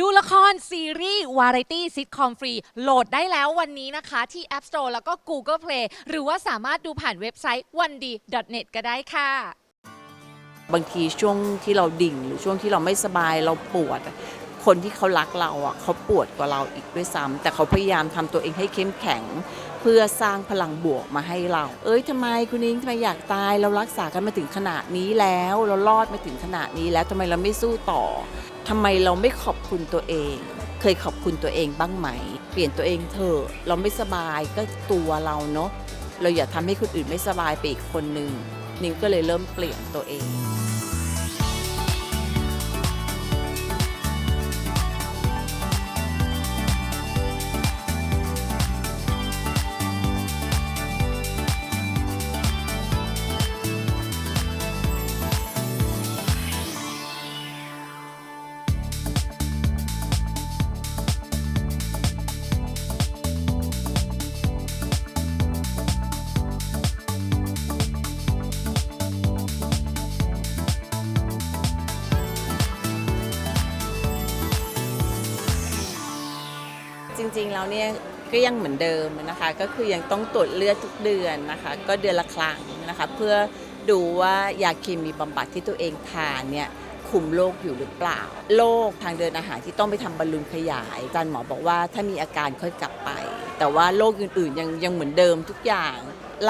ดูละครซีรีส์วาไรตี้ซิทคอมฟรีโหลดได้แล้ววันนี้นะคะที่ App Store แล้วก็ Google Play หรือว่าสามารถดูผ่านเว็บไซต์ o n e d n e t ก็ได้ค่ะ บางทีช่วงที่เราดิ่ง หรือช่วงที่เราไม่สบายเราปวด คนที่เขารักเราอะเขาปวดกว่าเราอีกด้วยซ้ำแต่เขาพยายามทำตัวเองให้เข้มแข็ง พื่อสร้างพลังบวกมาให้เรา เอ้ยทำไมคุณนิ้งทำไมอยากตายเรารักษากันมาถึงขนาดนี้แล้ว เรารอดมาถึงขนาดนี้แล้วทำไมเราไม่สู้ต่อทำไมเราไม่ขอบคุณตัวเอง เคยขอบคุณตัวเองบ้างไหม เปลี่ยนตัวเองเถอะเราไม่สบายก็ตัวเราเนาะเราอย่าทำให้คนอื่นไม่สบายไปอีกคนนึงนิ้งก็เลยเริ่มเปลี่ยนตัวเอง ริงๆแล้วเนี่ยก็ยังเหมือนเดิมนะคะก็คือยังต้องตรวจเลือดทุกเดือนนะคะก็เดือนละครั้งนะคะเพื่อดูว่ายาเคมีบำบัดที่ตัวเองทานเนี่ยคุมโรคอยู่หรือเปล่าโรคทางเดินอาหารที่ต้องไปทำบอลลูนขยายอาจารย์หมอบอกว่าถ้ามีอาการค่อยกลับไป แต่ว่าโรคอื่นๆยังยังเหมือนเดิมทุกอย่าง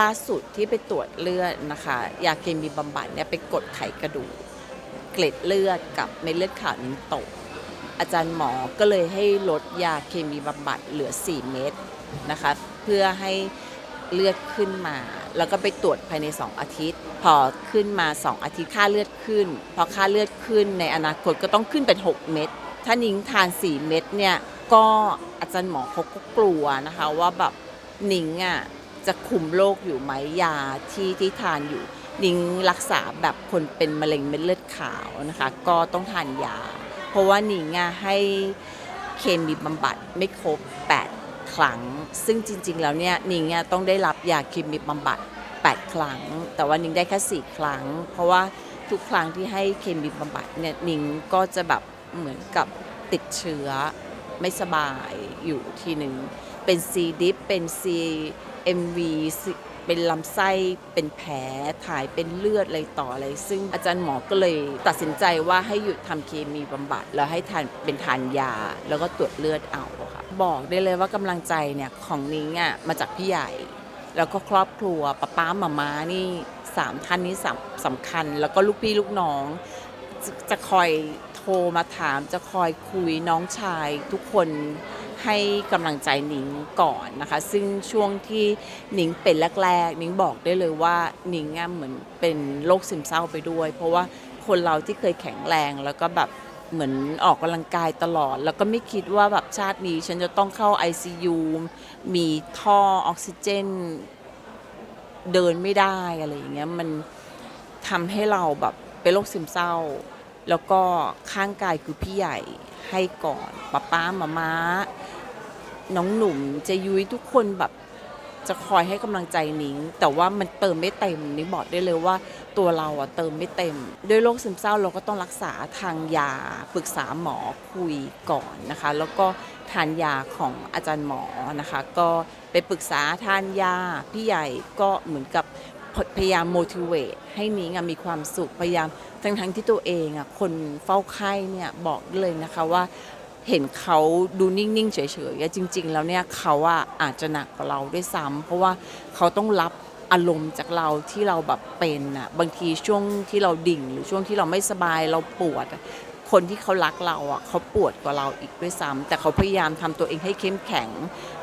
ล่าสุดที่ไปตรวจเลือดนะคะยาเคมีบำบัดเนี่ยไปกดไขกระดูกเกล็ดเลือดกับเม็ดเลือดขาวนิ้วโต อาจารย์หมอก็เลยให้ลดยาเคมีบำบัดเหลือ 4 เม็ดนะคะเพื่อให้เลือดขึ้นมา แล้วก็ไปตรวจภายใน 2 อาทิตย์ พอขึ้นมา 2 อาทิตย์ค่าเลือดขึ้น พอค่าเลือดขึ้นในอนาคตก็ต้องขึ้นเป็น 6 เม็ดถ้านิ้งทาน 4 เม็ดเนี่ยก็อาจารย์หมอเขาก็กลัวนะคะว่าแบบนิ้งอะจะคุมโรคอยู่ไหมยาที่ที่ทานอยู่นิ้งรักษาแบบคนเป็นมะเร็งเม็ดเลือดขาวนะคะ ก็ต้องทานยา ราะว่านิงอะให้เคมีบำบัดไม่ครบ 8 ครั้ง ซึ่งจริง ๆ แล้วเนี่ยนิงอะต้องได้รับยาเคมีบำบัด 8 ครั้ง แต่ว่านิงได้แค่ 4 ครั้ง เพราะว่าทุกครั้งที่ให้เคมีบำบัดเนี่ยนิงก็จะแบบเหมือนกับติดเชื้อไม่สบายอยู่ทีหนึ่งเป็นซีดิฟเป็นซีเอ็มวี เป็นลำไส้เป็นแผลถ่ายเป็นเลือดอะไรต่ออะไร ซึ่งอาจารย์หมอก็เลยตัดสินใจว่าให้หยุดทำเคมีบำบัด แล้วให้ทานเป็นทานยา แล้วก็ตรวจเลือดเอาค่ะบอกได้เลยว่ากำลังใจเนี่ยของนิ้งอะมาจากพี่ใหญ่ แล้วก็ครอบครัวป้าป้าหมาม้านี่สามท่านนี้สำคัญ แล้วก็ลูกพี่ลูกน้องจะจะคอยโทรมาถามจะคอยคุยน้องชายทุกคน ให้กำลังใจหนิงก่อนนะคะ ซึ่งช่วงที่หนิงเป็นแรกๆหนิงบอกได้เลยว่าหนิงอะเหมือนเป็นโรคซึมเศร้าไปด้วย เพราะว่าคนเราที่เคยแข็งแรงแล้วก็แบบเหมือนออกกำลังกายตลอด แล้วก็ไม่คิดว่าแบบชาตินี้ฉันจะต้องเข้า ICU มีท่อออกซิเจน เดินไม่ได้อะไรอย่างเงี้ยมันทำให้เราแบบเป็นโรคซึมเศร้า แล้วก็ข้างกายคือพี่ใหญ่ให้ก่อนป้าป้ามาม้า น้องหนุ่มเจยุ้ยทุกคนแบบจะคอยให้กำลังใจนิ้ง แต่ว่ามันเติมไม่เต็มนิ้งบอกได้เลยว่าตัวเราอะเติมไม่เต็ม ด้วยโรคซึมเศร้าเราก็ต้องรักษาทางยาปรึกษาหมอคุยก่อนนะคะ แล้วก็ทานยาของอาจารย์หมอนะคะ ก็ไปปรึกษาทานยาพี่ใหญ่ก็เหมือนกับพยายาม motivate ให้นิ้งมีความสุขพยายามทั้งทั้งที่ตัวเองอะคนเฝ้าไข้เนี่ยบอกได้เลยนะคะว่า เห็นเขาดูนิ่ง ๆ เฉยๆจริง ๆ แล้วเนี่ยเขาอะอาจจะหนักกว่าเราด้วยซ้ำเพราะว่าเขาต้องรับอารมณ์จากเราที่เราแบบเป็นอะบางทีช่วงที่เราดิ่ง หรือช่วงที่เราไม่สบายเราปวด คนที่เขารักเราอะเขาปวดกว่าเราอีกด้วยซ้ำแต่เขาพยายามทำตัวเองให้เข้มแข็ง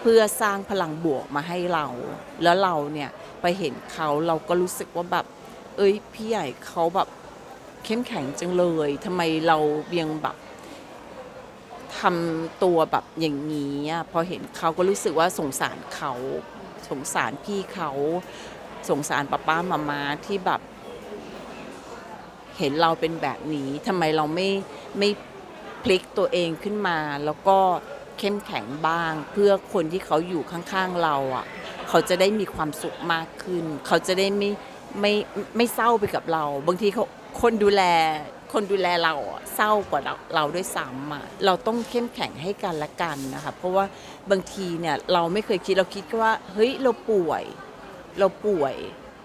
เพื่อสร้างพลังบวกมาให้เรา แล้วเราเนี่ยไปเห็นเขาเราก็รู้สึกว่าแบบ เอ้ยพี่ใหญ่เขาแบบเข้มแข็งจังเลยทำไมเราเบียงแบบ ทำตัวแบบอย่างนี้อะพอเห็นเขาก็รู้สึกว่าสงสารเขาสงสารพี่เขาสงสารป้าป้ามามาที่แบบเห็นเราเป็นแบบนี้ทำไมเราไม่ไม่พลิกตัวเองขึ้นมา แล้วก็เข้มแข็งบ้าง เพื่อคนที่เขาอยู่ข้างๆเราอะ เขาจะได้มีความสุขมากขึ้น เขาจะได้ไม่ไม่ไม่เศร้าไปกับเรา บางทีเขาคนดูแล คนดูแลเราเศร้ากว่าเราเราด้วยซ้ำอะเราต้องเข้มแข็งให้กันและกันนะคะเพราะว่าบางทีเนี่ยเราไม่เคยคิดเราคิดแค่ว่าเฮ้ยเราป่วย เราป่วย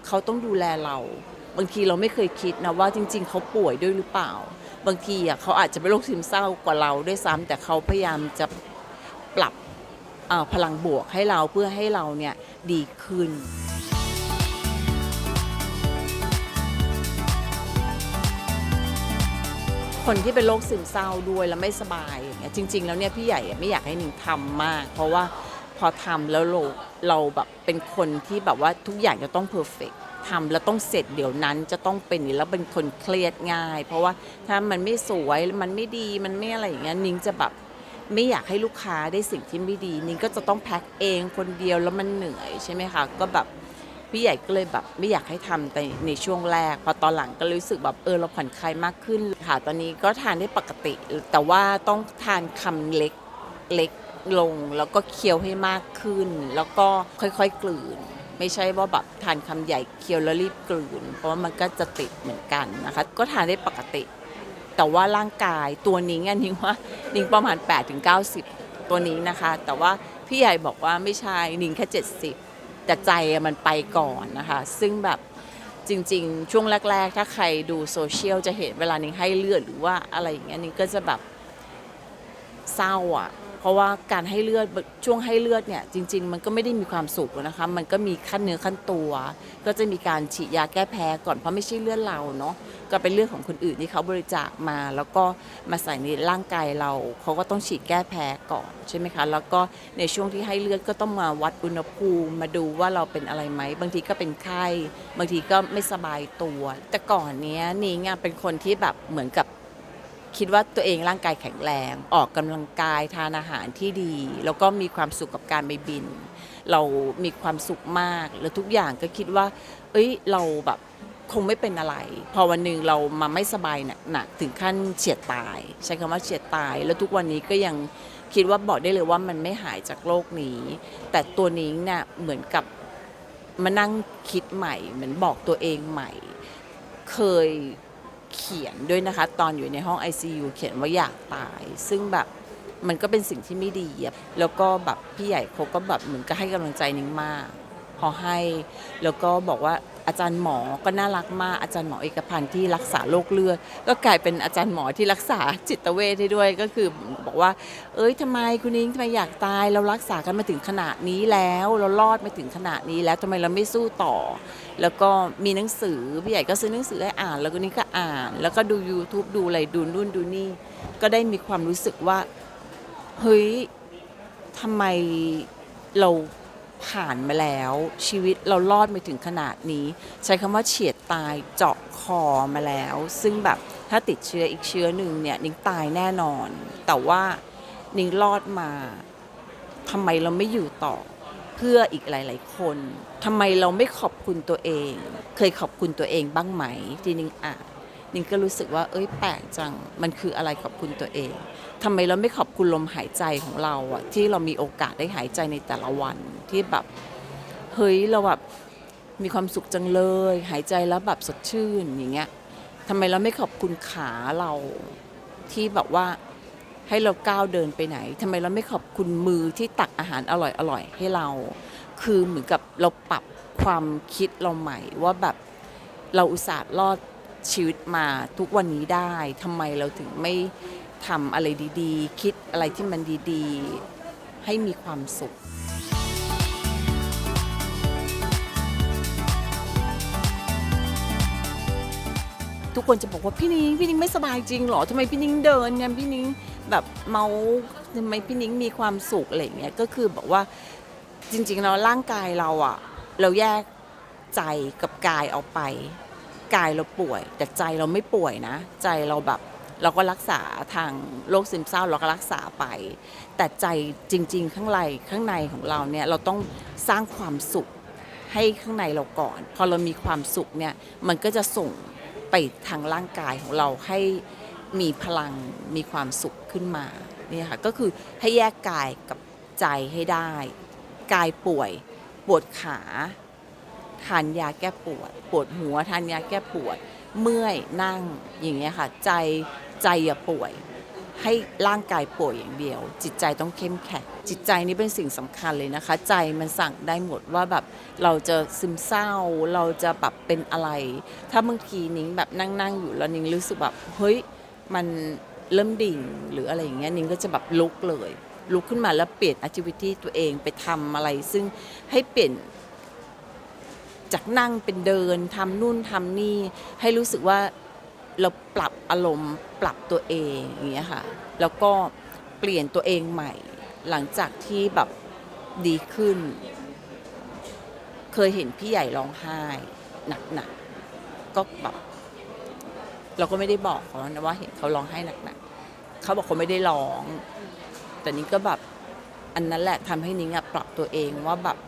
เขาต้องดูแลเรา บางทีเราไม่เคยคิดนะว่าจริง ๆ เขาป่วยด้วยหรือเปล่า บางทีอะเขาอาจจะเป็นโรคซึมเศร้ากว่าเราด้วยซ้ำแต่เขาพยายามจะปรับพลังบวกให้เราเพื่อให้เราเนี่ยดีขึ้น คนที่เป็นโรคซึมเศร้าด้วยแล้วไม่สบายอย่างเงี้ยจริง ๆ แล้วเนี่ยพี่ใหญ่ไม่อยากให้หนิงทำมาก เพราะว่าพอทำแล้วเราเราแบบเป็นคนที่แบบว่าทุกอย่างจะต้องเพอร์เฟกทำแล้วต้องเสร็จเดี๋ยวนั้นจะต้องเป็นแล้วเป็นคนเครียดง่าย เพราะว่าถ้ามันไม่สวยมันไม่ดีมันไม่อะไรอย่างเงี้ยนิงจะแบบไม่อยากให้ลูกค้าได้สิ่งที่ไม่ดีนิงก็จะต้องแพ็คเองคนเดียวแล้วมันเหนื่อยใช่ไหมคะก็แบบ พี่ใหญ่ก็เลยแบบไม่อยากให้ทำในในช่วงแรก พอตอนหลังก็รู้สึกแบบเออเราผ่อนคลายมากขึ้นค่ะตอนนี้ก็ทานได้ปกติ แต่ว่าต้องทานคำเล็กเล็กลง แล้วก็เคี้ยวให้มากขึ้น แล้วก็ค่อยๆกลืน ไม่ใช่ว่าแบบทานคำใหญ่เคี้ยวแล้วรีบกลืน เพราะว่ามันก็จะติดเหมือนกันนะคะ ก็ทานได้ปกติ แต่ว่าร่างกายตัวนิ้งอันนิ้งว่านิ้งประมาณ8-90 ตัวนี้นะคะ แต่ว่าพี่ใหญ่บอกว่าไม่ใช่นิ้งแค่ 70 แต่ใจมันไปก่อนนะคะ ซึ่งแบบจริง ๆ ช่วงแรก ๆ ถ้าใครดูโซเชียลจะเห็นเวลานิ้งให้เลือดหรือว่าอะไรอย่างเงี้ยนิ่งก็จะแบบเศร้าอะ เพราะว่าการให้เลือดช่วงให้เลือดเนี่ยจริง ๆ มันก็ไม่ได้มีความสุขหรอกนะคะ มันก็มีขั้นเนื้อขั้นตัว ก็จะมีการฉีดยาแก้แพ้ก่อนเพราะไม่ใช่เลือดเราเนาะก็เป็นเลือดของคนอื่นที่เขาบริจาคมา แล้วก็มาใส่ในร่างกายเราเขาก็ต้องฉีดแก้แพ้ก่อนใช่ไหมคะ แล้วก็ในช่วงที่ให้เลือดก็ต้องมาวัดอุณหภูมิมาดูว่าเราเป็นอะไรไหมบางทีก็เป็นไข้บางทีก็ไม่สบายตัว แต่ก่อนเนี้ยนิ้งเป็นคนที่แบบเหมือนกับ คิดว่าตัวเองร่างกายแข็งแรง ออกกำลังกายทานอาหารที่ดี แล้วก็มีความสุขกับการไปบิน เรามีความสุขมาก แล้วทุกอย่างก็คิดว่า เอ้ยเราแบบคงไม่เป็นอะไร พอวันหนึ่งเรามาไม่สบายหนักๆถึงขั้นเฉียดตาย ใช้คำว่าเฉียดตาย แล้วทุกวันนี้ก็ยังคิดว่าบอกได้เลยว่ามันไม่หายจากโรคนี้ แต่ตัวนิ้งเนี่ยเหมือนกับมานั่งคิดใหม่ เหมือนบอกตัวเองใหม่ เคย เขียนด้วยนะคะ ตอนอยู่ในห้อง ICU เขียนว่าอยากตาย ซึ่งแบบมันก็เป็นสิ่งที่ไม่ดีแล้วก็แบบพี่ใหญ่เขาก็แบบเหมือนก็ให้กำลังใจนิ้งมาก พอให้ แล้วก็บอกว่าอาจารย์หมอก็น่ารักมากอาจารย์หมอเอกพันธ์ที่รักษาโรคเลือดก็กลายเป็นอาจารย์หมอที่รักษาจิตเวชให้ด้วยก็คือบอกว่า เอ้ยทำไมคุณนิ้งทำไมอยากตาย เรารักษากันมาถึงขนาดนี้แล้ว เรารอดมาถึงขนาดนี้แล้วทำไมเราไม่สู้ต่อ แล้วก็มีหนังสือพี่ใหญ่ก็ซื้อหนังสือให้อ่าน แล้วก็นี่ก็อ่าน แล้วก็ดู YouTube ดูอะไรดูนู่นดูนี่ ก็ได้มีความรู้สึกว่าเฮ้ยทำไมเรา ผ่านมาแล้วชีวิตเรารอดมาถึงขนาดนี้ ใช้คำว่าเฉียดตายเจาะคอมาแล้ว ซึ่งแบบถ้าติดเชื้ออีกเชื้อหนึ่งเนี่ยนิ้งตายแน่นอน แต่ว่านิ้งรอดมาทำไมเราไม่อยู่ต่อเพื่ออีกหลาย ๆ คนทำไมเราไม่ขอบคุณตัวเอง เคยขอบคุณตัวเองบ้างไหมที่นิ้งอ่านนิ้งก็รู้สึกว่าเอ้ยแปลกจังมันคืออะไรขอบคุณตัวเอง ทำไมเราไม่ขอบคุณลมหายใจของเราอะที่เรามีโอกาสได้หายใจในแต่ละวันที่แบบเฮ้ยเราแบบมีความสุขจังเลย หายใจแล้วแบบสดชื่นอย่างเงี้ยทำไมเราไม่ขอบคุณขาเราที่แบบว่าให้เราก้าวเดินไปไหนทำไมเราไม่ขอบคุณมือที่ตักอาหารอร่อยๆให้เรา คือเหมือนกับเราปรับความคิดเราใหม่ว่าแบบเราอุตส่าห์รอดชีวิตมาทุกวันนี้ได้ทำไมเราถึงไม่ ทำอะไรดีๆ คิดอะไรที่มันดีๆ ให้มีความสุข ทุกคนจะบอกว่าพี่นิ้งพี่นิ้งไม่สบายจริงเหรอทำไมพี่นิ้งเดินเนี่ยพี่นิ้งแบบเมาทำไมพี่นิ้งมีความสุขอะไรอย่างเงี้ยก็คือบอกว่าจริงๆแล้วร่างกายเราอะเราแยกใจกับกายออกไป กายเราป่วย แต่ใจเราไม่ป่วยนะ ใจเราแบบ เราก็รักษาทางโรคซึมเศร้าเราก็รักษาไป แต่ใจจริง ๆ ข้างในข้างในของเราเนี่ยเราต้องสร้างความสุขให้ข้างในเราก่อน พอเรามีความสุขเนี่ยมันก็จะส่งไปทางร่างกายของเราให้มีพลังมีความสุขขึ้นมาเนี่ยค่ะก็คือให้แยกกายกับใจให้ได้ กายป่วยปวดขาทานยาแก้ปวด ปวดหัวทานยาแก้ปวด เมื่อยนั่งอย่างเงี้ยค่ะ ใจ ใจอย่าป่วย ให้ร่างกายป่วยอย่างเดียว จิตใจต้องเข้มแข็งจิตใจนี่เป็นสิ่งสำคัญเลยนะคะ ใจมันสั่งได้หมดว่าแบบเราจะซึมเศร้า เราจะแบบเป็นอะไร ถ้าบางทีนิ้งแบบนั่งนั่งๆอยู่แล้วนิ้งรู้สึกแบบเฮ้ยมันเริ่มดิ่งหรืออะไรอย่างเงี้ยนิ้งก็จะแบบลุกเลยลุกขึ้นมาแล้วเปลี่ยน activity ตัวเองไปทำอะไร ซึ่งให้เปลี่ยนจากนั่งเป็นเดินทำนู่นทำนี่ให้รู้สึกว่า เราปรับอารมณ์ปรับตัวเองอย่างเงี้ยค่ะ แล้วก็เปลี่ยนตัวเองใหม่ หลังจากที่แบบดีขึ้น เคยเห็นพี่ใหญ่ร้องไห้หนักๆก็แบบเราก็ไม่ได้บอกเขานะว่าเห็นเขาร้องไห้หนักๆเขาบอกเขาไม่ได้ร้อง แต่นี้ก็แบบอันนั้นแหละทำให้นิ้งปรับตัวเองว่าแบบ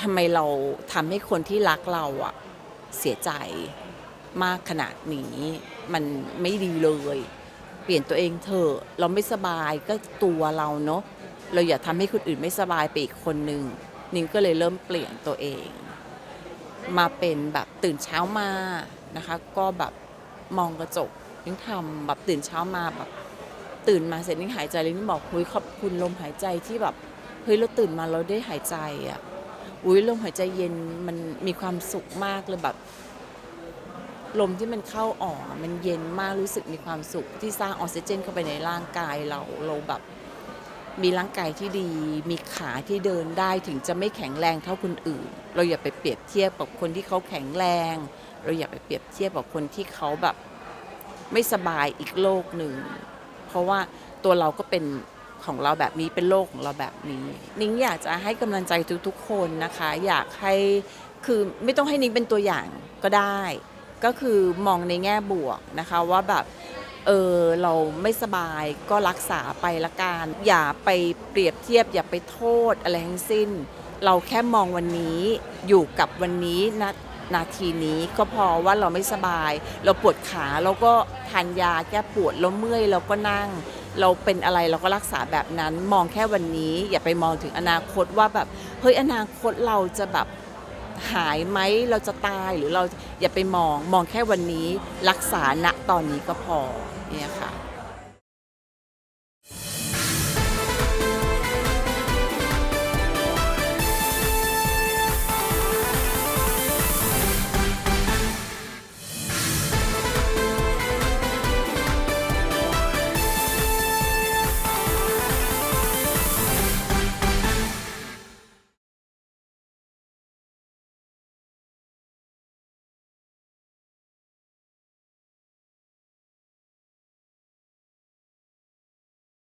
ทำไมเราทำให้คนที่รักเราอะเสียใจ มากขนาดนี้มันไม่ดีเลย เปลี่ยนตัวเองเถอะเราไม่สบายก็ตัวเราเนาะเราอย่าทำให้คนอื่นไม่สบายไปอีกคนนึงนิ้งก็เลยเริ่มเปลี่ยนตัวเอง มาเป็นแบบตื่นเช้ามานะคะ ก็แบบมองกระจกนิ้งทำแบบตื่นเช้ามาแบบตื่นมาเสร็จนิ้งหายใจเลยนิ้งบอกเฮ้ยขอบคุณลมหายใจที่แบบเฮ้ยเราตื่นมาเราได้หายใจอะอุ้ยลมหายใจเย็นมันมีความสุขมากเลยแบบ ลมที่มันเข้าออกมันเย็นมากรู้สึกมีความสุข ที่สร้างออกซิเจนเข้าไปในร่างกายเราเราแบบมีร่างกายที่ดี มีขาที่เดินได้ถึงจะไม่แข็งแรงเท่าคนอื่น เราอย่าไปเปรียบเทียบกับคนที่เขาแข็งแรง เราอย่าไปเปรียบเทียบกับคนที่เขาแบบไม่สบายอีกโลกหนึ่ง เพราะว่าตัวเราก็เป็นของเราแบบนี้เป็นโลกของเราแบบนี้ นิ้งอยากจะให้กำลังใจทุกๆคนนะคะ อยากให้คือไม่ต้องให้นิ้งเป็นตัวอย่างก็ได้ ก็คือมองในแง่บวกนะคะว่าแบบเออเราไม่สบายก็รักษาไปละกันอย่าไปเปรียบเทียบ อย่าไปโทษอะไรทั้งสิ้น เราแค่มองวันนี้อยู่กับวันนี้นะนาทีนี้ก็พอว่าเราไม่สบาย เราปวดขาเราก็ทานยาแก้ปวดเราเมื่อยเราก็นั่ง เราเป็นอะไรเราก็รักษาแบบนั้น มองแค่วันนี้ อย่าไปมองถึงอนาคตว่าแบบเฮ้ยอนาคตเราจะแบบ หายไหมเราจะตายหรือเราอย่าไปมองมองแค่วันนี้รักษาณตอนนี้ก็พอเนี่ยค่ะ